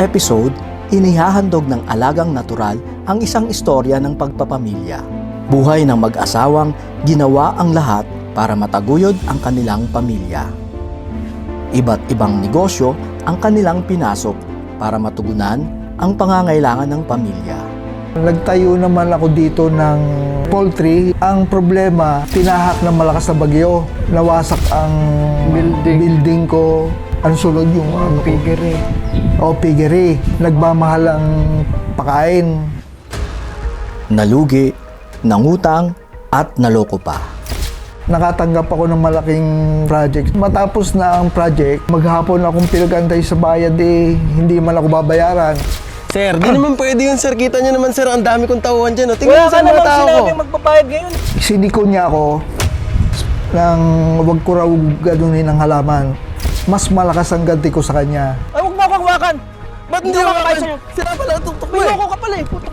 episode, inihahandog ng alagang natural ang isang istorya ng pagpapamilya. Buhay ng mag-asawang ginawa ang lahat para mataguyod ang kanilang pamilya. Iba't ibang negosyo ang kanilang pinasok para matugunan ang pangangailangan ng pamilya. Nagtayo naman ako dito ng poultry. Ang problema, tinahak ng malakas na bagyo. Nawasak ang Building. building ko. Ang sunod yung ano ko. Piggery. O piggery. Nagmamahal ang pakain. Nalugi, nangutang, at naloko pa. Nakatanggap ako ng malaking project. Matapos na ang project, maghapon akong pinagantay sa bayad eh, hindi man ako babayaran. Sir, di naman pwede yun, sir. Kita niyo naman, sir, ang dami kong tauhan dyan. Oh. Tingnan Wala mo ka sa mga namang tao ko. sinabi magbabayad ngayon. Siniko niya ako nang wag ko raw ganunin ang halaman. Mas malakas ang ganti ko sa kanya. Ay, huwag mo akong hawakan. Ba't hindi ako kakain? sa'yo. Sira pala ang tuktok mo eh. loko ka pala eh. puto.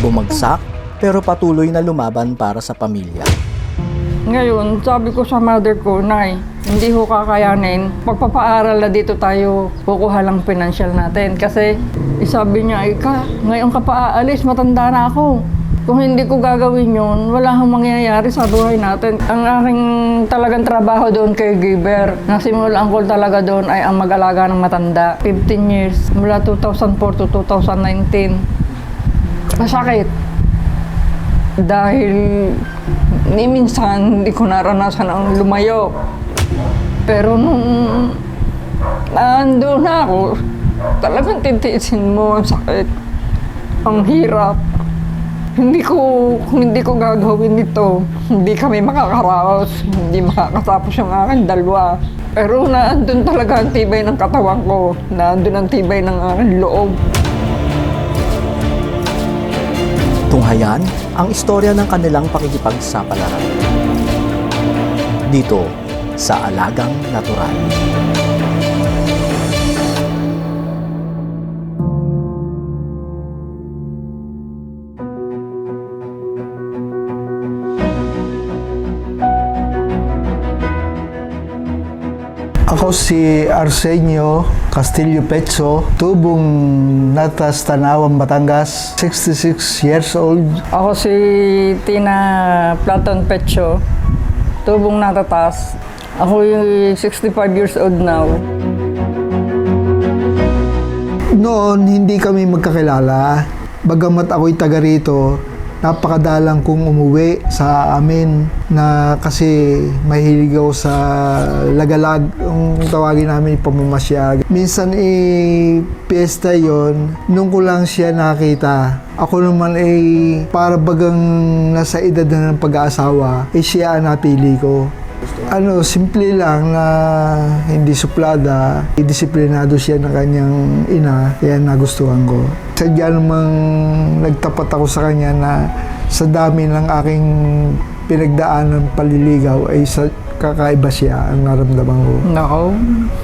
Bumagsak, pero patuloy na lumaban para sa pamilya. Ngayon, sabi ko sa mother ko, Nay, hindi ho kakayanin. Pagpapaaral na dito tayo, kukuha lang financial natin. Kasi isabi niya, Ika, ngayon ka pa aalis, matanda na ako. Kung hindi ko gagawin yun, wala hang mangyayari sa buhay natin. Ang aking talagang trabaho doon kay Giver, nasimulan ko talaga doon ay ang mag-alaga ng matanda. 15 years, mula 2004 to 2019. Masakit dahil ni minsan hindi ko naranasan ang lumayo. Pero nung naando na ako, talagang titiisin mo ang sakit. Ang hirap. Hindi ko, kung hindi ko gagawin ito, hindi kami makakaraos, hindi makakatapos yung aking dalawa. Pero naandun talaga ang tibay ng katawan ko, naandun ang tibay ng aking loob. Tunghayan ang istorya ng kanilang pakikipagsapalaran. Dito sa Alagang Natural. Ako si Arsenio Castillo Petso, tubong Natas Tanawan, Batangas, 66 years old. Ako si Tina Platon Pecho, tubong natatas. Ako yung 65 years old now. Noon, hindi kami magkakilala. Bagamat ako'y taga rito, napakadalang kong umuwi sa amin na kasi mahilig ako sa lagalag, ang tawagin namin pamamasyag. Minsan eh, piyesta yon nung ko lang siya nakita. Ako naman eh, para bagang nasa edad na ng pag-aasawa, eh siya ang napili ko. Ano, simple lang na hindi suplada, disiplinado siya ng kanyang ina, kaya nagustuhan ko. Sadya namang nagtapat ako sa kanya na sa dami ng aking pinagdaanan paliligaw ay sa kakaiba siya ang naramdaman ko. No.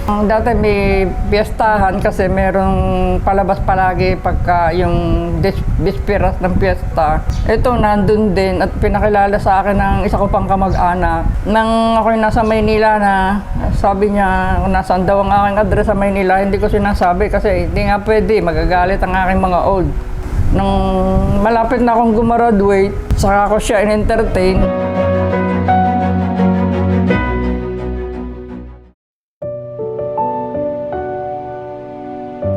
Ang dati may piyestahan kasi merong palabas palagi pagka yung dis- bisperas ng piyesta. Ito nandun din at pinakilala sa akin ng isa ko pang kamag-anak. Nang ako'y nasa Maynila na sabi niya kung nasaan daw ang aking address sa Maynila, hindi ko sinasabi kasi hindi nga pwede, magagalit ang aking mga old. Nung malapit na akong gumraduate, saka ko siya in-entertain.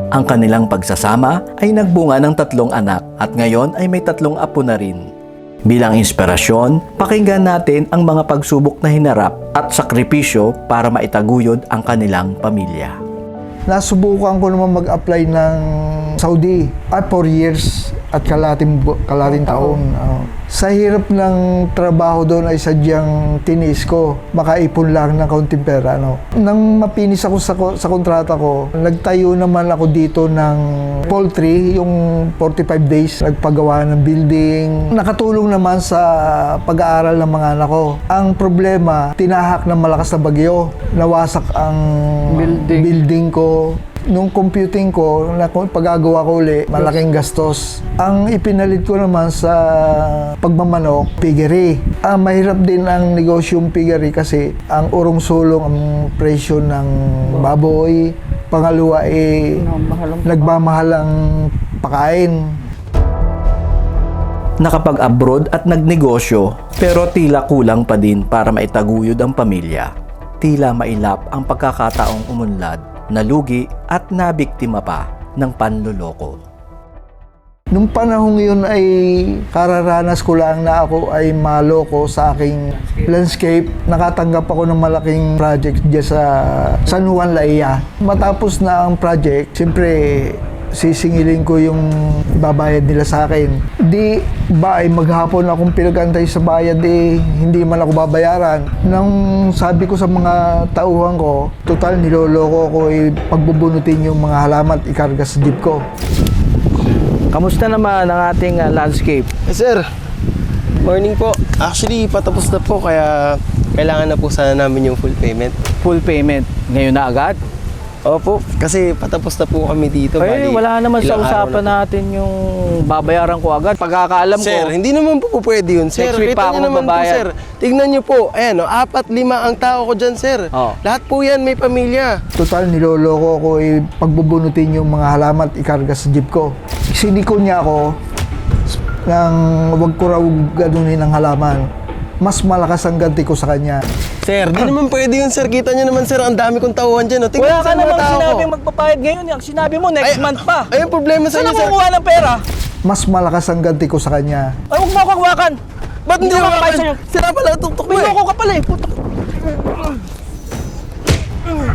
Ang kanilang pagsasama ay nagbunga ng tatlong anak at ngayon ay may tatlong apo na rin. Bilang inspirasyon, pakinggan natin ang mga pagsubok na hinarap at sakripisyo para maitaguyod ang kanilang pamilya. Nasubukan ko naman mag-apply ng Saudi at 4 years at kalating, kalating taon. Oo. Sa hirap ng trabaho doon ay sadyang tinis ko. Makaipon lang ng kaunting pera. No? Nang mapinis ako sa, sa kontrata ko, nagtayo naman ako dito ng poultry, yung 45 days, nagpagawa ng building. Nakatulong naman sa pag-aaral ng mga anak ko. Ang problema, tinahak ng malakas na bagyo. Nawasak ang Building. building ko. Nung computing ko, na pagagawa ko uli, malaking gastos. Ang ipinalit ko naman sa pagmamanok, piggery. Ah, mahirap din ang negosyong piggery kasi ang urong sulong ang presyo ng baboy. Pangalawa eh, nagmamahal ang pakain. Nakapag-abroad at nagnegosyo pero tila kulang pa din para maitaguyod ang pamilya. Tila mailap ang pagkakataong umunlad, nalugi at nabiktima pa ng panluloko. Nung panahong yun ay kararanas ko lang na ako ay maloko sa aking landscape. Nakatanggap ako ng malaking project dyan sa San Juan Laia. Matapos na ang project, siyempre sisingilin ko yung babayad nila sa akin. Di ba ay maghapon akong pinagantay sa bayad eh, hindi man ako babayaran. Nang sabi ko sa mga tauhan ko, total niloloko ko eh, pagbubunutin yung mga halaman at ikarga sa jeep ko. Kamusta naman ang ating ah, landscape? Eh, sir, morning po. Actually, patapos na po kaya kailangan na po sana namin yung full payment. Full payment. Ngayon na agad? Opo, kasi patapos na po kami dito. Eh, bali, wala naman sa ilang araw usapan na po. natin yung babayaran ko agad. Pagkakaalam Sir, ko, hindi naman po pwede yun, sir. Next week Kita pa niyo ako naman po, magbabayad. sir. Tignan niyo po, ayan, oh, apat, lima ang tao ko dyan, sir. Oh. Lahat po yan may pamilya. Total, niloloko ko eh, pagbubunutin yung mga halaman at ikarga sa jeep ko. Sinikol niya ako ng wag ko raw ganunin ang halaman. Mas malakas ang ganti ko sa kanya. Sir, di naman pwede yun, sir. Kita niyo naman, sir, ang dami kong tauhan dyan. Oh. Tingnan wala mo, ka sir, mga namang tao sinabi ko. magpapayad ngayon. Yung Sinabi mo next Ay, month pa. Ayun, problema sa Saan inyo, ako sir. kukuha ng pera? Mas malakas ang ganti ko sa kanya. Ay, huwag mo ako hawakan. Ba't hindi Hindi ako kapan? sa'yo. Sira pala, tuktok mo eh. loko ka pala eh. Puta.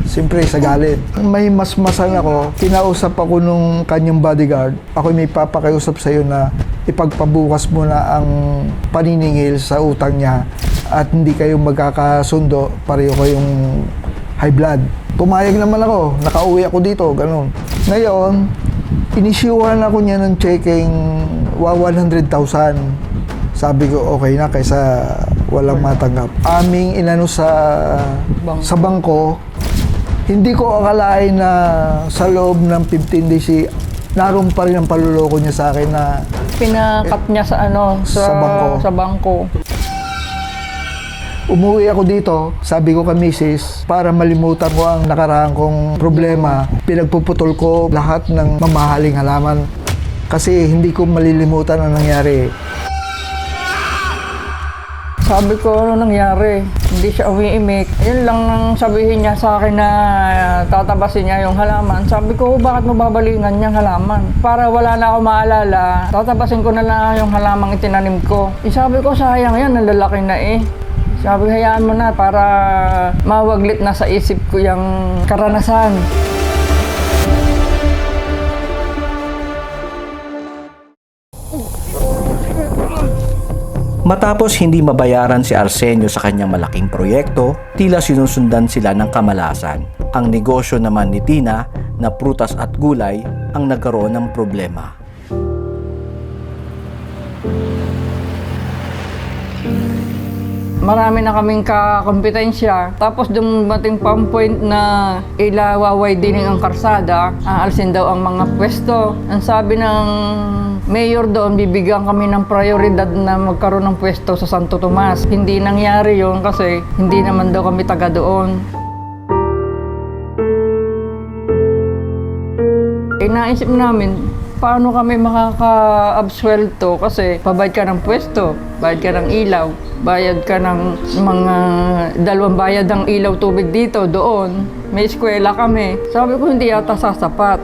Siyempre, sa galit. May mas masan ako. Kinausap ako nung kanyang bodyguard. Ako may papakiusap sa'yo na ipagpabukas mo na ang paniningil sa utang niya at hindi kayo magkakasundo, pareho kayong high blood. Pumayag naman ako, nakauwi ako dito, ganun. Ngayon, inisyuhan ako niya ng checking wa 100,000. Sabi ko, okay na kaysa walang matanggap. Aming inano sa Bangko. sa bangko, hindi ko akalain na sa loob ng 15 days, eh, naroon pa rin ang paluloko niya sa akin na Pinakat niya sa ano, sa, Sa bangko. Sa bangko. umuwi ako dito, sabi ko kay misis, para malimutan ko ang nakaraan kong problema, pinagpuputol ko lahat ng mamahaling halaman kasi hindi ko malilimutan ang nangyari. Sabi ko, ano nangyari? Hindi siya umiimik. Yun lang ang sabihin niya sa akin na tatabasin niya yung halaman. Sabi ko, bakit mo babalingan niyang halaman? Para wala na ako maalala, tatabasin ko na lang yung halamang itinanim ko. Eh, sabi ko, sayang yan, nalalaki na eh. Sabi, hayaan mo na para mawaglit na sa isip ko yung karanasan. Matapos hindi mabayaran si Arsenio sa kanyang malaking proyekto, tila sinusundan sila ng kamalasan. Ang negosyo naman ni Tina na prutas at gulay ang nagkaroon ng problema. Marami na kaming kakompetensya. Tapos dumating pa point na ilawaway din ang karsada, aalsin daw ang mga pwesto. Ang sabi ng mayor doon, bibigyan kami ng prioridad na magkaroon ng pwesto sa Santo Tomas. Hindi nangyari yon kasi hindi naman daw kami taga doon. Inaisip namin, paano kami makaka-absuelto kasi pabayad ka ng pwesto, bayad ka ng ilaw, bayad ka ng mga dalawang bayad ng ilaw tubig dito, doon. May eskwela kami. Sabi ko, hindi yata sasapat.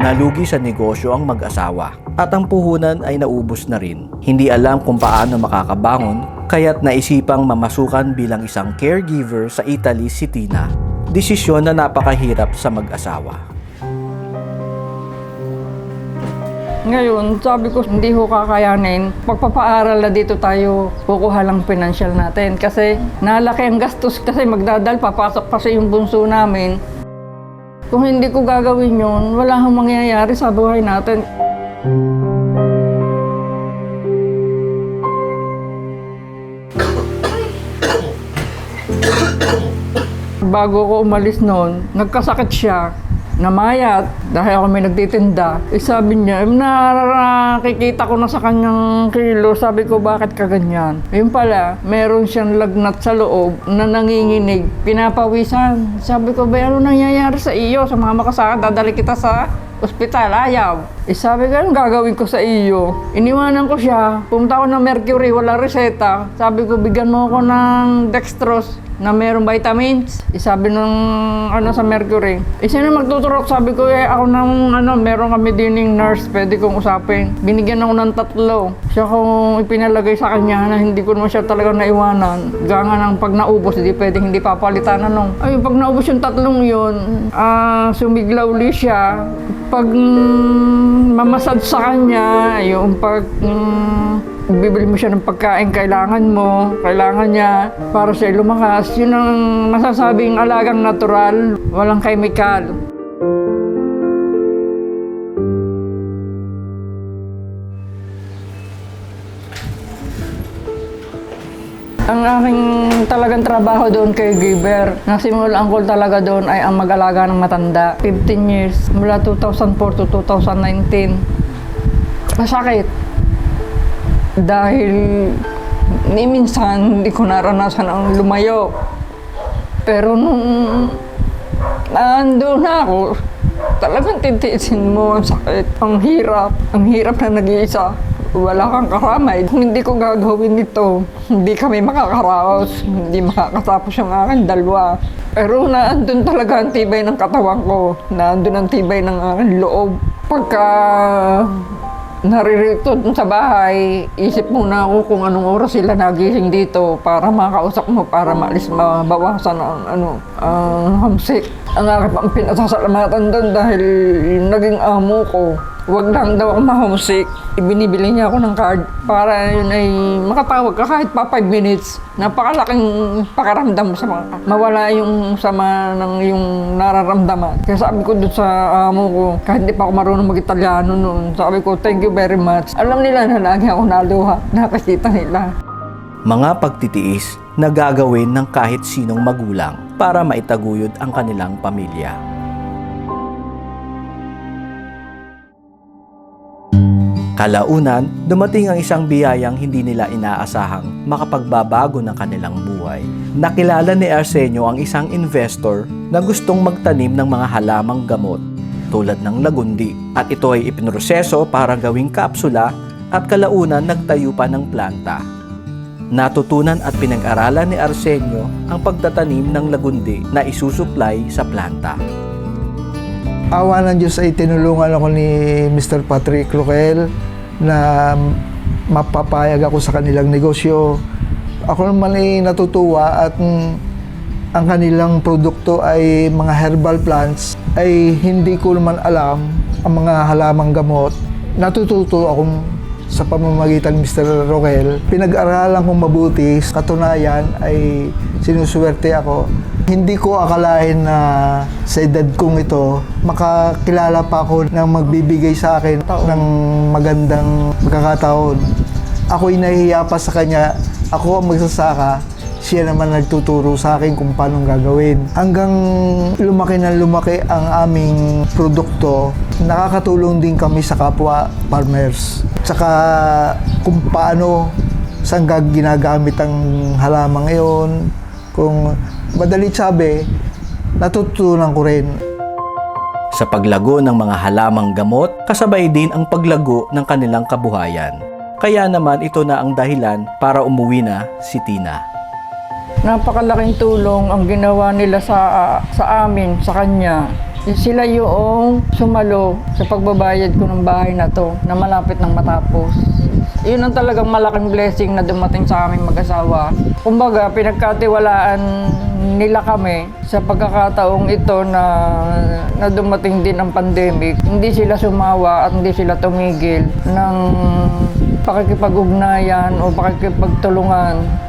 Nalugi sa negosyo ang mag-asawa at ang puhunan ay naubos na rin. Hindi alam kung paano makakabangon kaya't naisipang mamasukan bilang isang caregiver sa Italy si Tina. Desisyon na napakahirap sa mag-asawa. Ngayon, sabi ko, hindi ko kakayanin. Pagpapaaral na dito tayo, kukuha lang financial natin. Kasi nalaki ang gastos kasi magdadal, papasok pa sa yung bunso namin. Kung hindi ko gagawin yun, wala kang mangyayari sa buhay natin. Bago ko umalis noon, nagkasakit siya. Namayat dahil ako may nagtitinda. Eh, sabi niya, "Eh, nakikita ko na sa kanyang kilo. Sabi ko, bakit ka ganyan? Yun pala, meron siyang lagnat sa loob na nanginginig. Pinapawisan. Sabi ko, ba ano nangyayari sa iyo? Sumama ka sa akin, dadali kita sa ospital, ayaw. Eh sabi ko, anong gagawin ko sa iyo? Iniwanan ko siya. Pumunta ako ng Mercury, wala reseta. Sabi ko, bigyan mo ako ng dextrose na merong vitamins. Eh, sabi nung ano sa Mercury. Eh, sino magtuturok? Sabi ko, eh, ako nang ano, meron kami dining nurse, pwede kong usapin. Binigyan ako ng tatlo. Siya kung ipinalagay sa kanya na hindi ko naman siya talaga naiwanan. Ganga ng pag naubos, hindi pwedeng hindi papalitan ano. Ay, pag naubos yung tatlong yun, ah, sumiglaw uli siya. Pag mm, mamasad sa kanya, yung pag mm, bibili mo siya ng pagkain, kailangan mo, kailangan niya para siya lumakas. Yun ang masasabing alagang natural, walang chemical. Ang aking talagang trabaho doon kay Giver, nasimulan ko talaga doon ay ang mag-alaga ng matanda. 15 years, mula 2004 to 2019. Masakit. Dahil ni minsan hindi ko naranasan ang lumayo. Pero nung nandun na ako, talagang titiisin mo ang sakit. Ang hirap. Ang hirap na nag-iisa. Wala kang karamay. Kung hindi ko gagawin ito, hindi kami makakaraos. Hindi makakatapos yung aking dalawa. Pero naandun talaga ang tibay ng katawan ko. Naandun ang tibay ng aking loob. Pagka naririto dun sa bahay, isip muna ako kung anong oras sila nagising dito para makausap mo, para maalis, mabawasan ang ano, ang homesick. Ang aking pinasasalamatan doon dahil naging amo ko. Huwag lang daw ako ma-homesick. Ibinibili niya ako ng card para yun ay makatawag ka kahit pa 5 minutes. Napakalaking pakaramdam sa mga mawala yung sama ng yung nararamdaman. Kaya sabi ko doon sa amo ko, kahit hindi pa ako marunong mag-Italiano noon, sabi ko, thank you very much. Alam nila na lagi ako naluha, nakakita nila. Mga pagtitiis na gagawin ng kahit sinong magulang para maitaguyod ang kanilang pamilya. Kalaunan, dumating ang isang biyayang hindi nila inaasahang makapagbabago ng kanilang buhay. Nakilala ni Arsenio ang isang investor na gustong magtanim ng mga halamang gamot tulad ng lagundi at ito ay ipinroseso para gawing kapsula at kalaunan nagtayo pa ng planta. Natutunan at pinag-aralan ni Arsenio ang pagtatanim ng lagundi na isusuplay sa planta. Awa ng Diyos ay tinulungan ako ni Mr. Patrick Loquel na mapapayag ako sa kanilang negosyo. Ako naman ay natutuwa at ang kanilang produkto ay mga herbal plants ay hindi ko naman alam ang mga halamang gamot. Natututo akong sa pamamagitan ni Mr. Roquel. Pinag-aralan kong mabuti, katunayan ay sinuswerte ako. Hindi ko akalain na sa edad kong ito, makakilala pa ako ng magbibigay sa akin ng magandang pagkakataon. Ako'y nahihiya pa sa kanya, ako ang magsasaka, siya naman nagtuturo sa akin kung paano gagawin. Hanggang lumaki na lumaki ang aming produkto, nakakatulong din kami sa kapwa farmers. Tsaka kung paano, saan ginagamit ang halamang iyon. Kung madali sabi, natutunan ko rin. Sa paglago ng mga halamang gamot, kasabay din ang paglago ng kanilang kabuhayan. Kaya naman ito na ang dahilan para umuwi na si Tina. Napakalaking tulong ang ginawa nila sa sa amin, sa kanya. Sila yung sumalo sa pagbabayad ko ng bahay na to na malapit ng matapos. Yun ang talagang malaking blessing na dumating sa aming mag-asawa. Kumbaga, pinagkatiwalaan nila kami sa pagkakataong ito na, na dumating din ang pandemic. Hindi sila sumawa at hindi sila tumigil ng pakikipag-ugnayan o pakikipagtulungan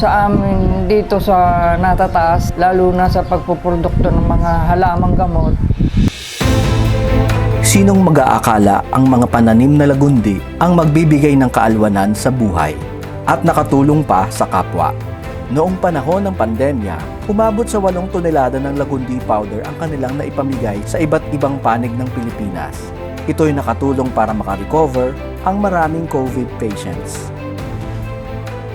sa amin dito sa natataas, lalo na sa pagpuprodukto ng mga halamang gamot. Sinong mag-aakala ang mga pananim na lagundi ang magbibigay ng kaalwanan sa buhay at nakatulong pa sa kapwa? Noong panahon ng pandemya, umabot sa 8 tonelada ng lagundi powder ang kanilang naipamigay sa iba't ibang panig ng Pilipinas. Ito'y nakatulong para makarecover ang maraming COVID patients.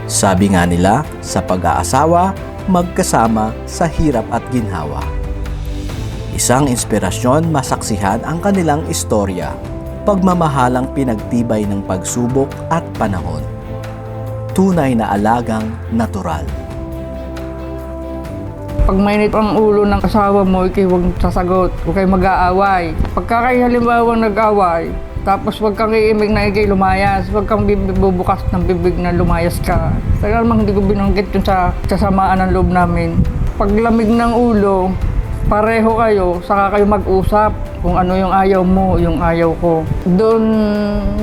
Sabi nga nila, sa pag-aasawa, magkasama sa hirap at ginhawa. Isang inspirasyon masaksihan ang kanilang istorya, pagmamahalang pinagtibay ng pagsubok at panahon. Tunay na alagang natural. Pag mainit ang ulo ng asawa mo, ikaw huwag sasagot, huwag kayo mag-aaway. Pagka kayo halimbawa nag-aaway, tapos huwag kang iimig na ikay lumayas, huwag kang bubukas ng bibig na lumayas ka. Tagal namang hindi ko binanggit yun sa kasamaan ng loob namin. Pag lamig ng ulo, pareho kayo, saka kayo mag-usap kung ano yung ayaw mo, yung ayaw ko. Doon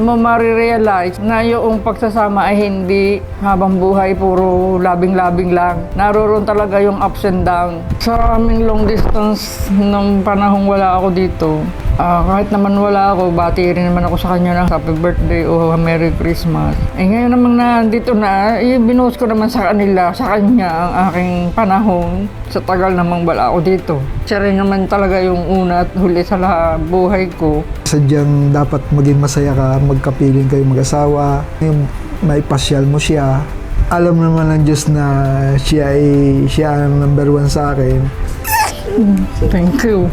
mo marirealize na yung pagsasama ay hindi habang buhay puro labing-labing lang. Naroon talaga yung ups and down. Sa aming long distance nung panahong wala ako dito, ah, kahit naman wala ako, bati rin naman ako sa kanya ng happy birthday o Merry Christmas. Eh ngayon naman na dito na, eh, binuhos ko naman sa kanila, sa kanya ang aking panahon. Sa tagal namang wala ako dito. Siya rin naman talaga yung una at huli sa lahat buhay ko. Sadyang dapat maging masaya ka, magkapiling kayo mag-asawa, yung may pasyal mo siya. Alam naman ng Diyos na siya ay siya ang number one sa akin. Thank you.